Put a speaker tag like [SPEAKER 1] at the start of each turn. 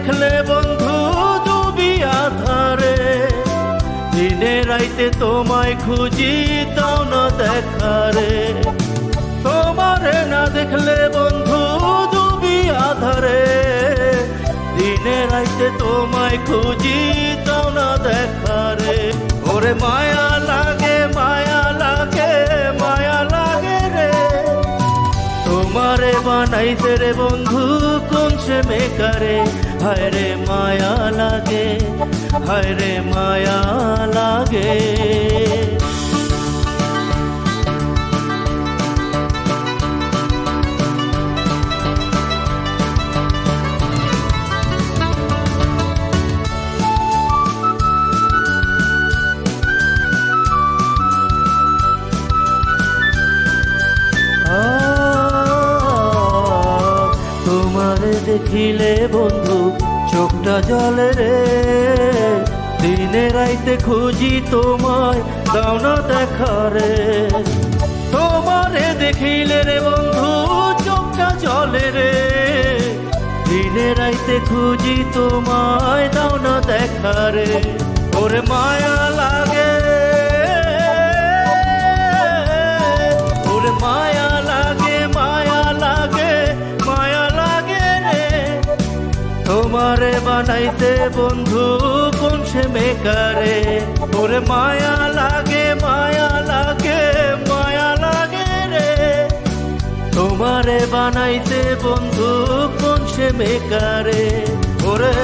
[SPEAKER 1] দেখলে বন্ধু ডুবি আধারে। দিনে রাইতে তোমায় খুঁজি তাও না দেখারে। তোমারে না দেখলে বন্ধু ডুবি আধারে। দিনে রাইতে তোমায় খুঁজি তাও না দেখারে। ওরে মায়া লাগে মায়া লাগে মায়া লাগে রে। তোমারে বানাইতে রে বন্ধু, কোন সে মেকারে? হায় রে মায়া লাগে হায় রে মায়া লাগে। দেখিলে বন্ধু, চোখটা জলে রে। দিনে রাইতে খুঁজি তোমায়, দাও না দেখা রে। তোমারে দেখিলে রে বন্ধু, চোখটা জলে রে। দিনে রাইতে খুঁজি তোমায়, দাও না দেখা রে। ওরে মায়া লাগে তোমারে বানাইতে বন্ধু কোন সে মেকারে? ওরে মায়া লাগে মায়া লাগে মায়া লাগে রে। তোমারে বানাইতে বন্ধু কোন সে মেকারে? ওরে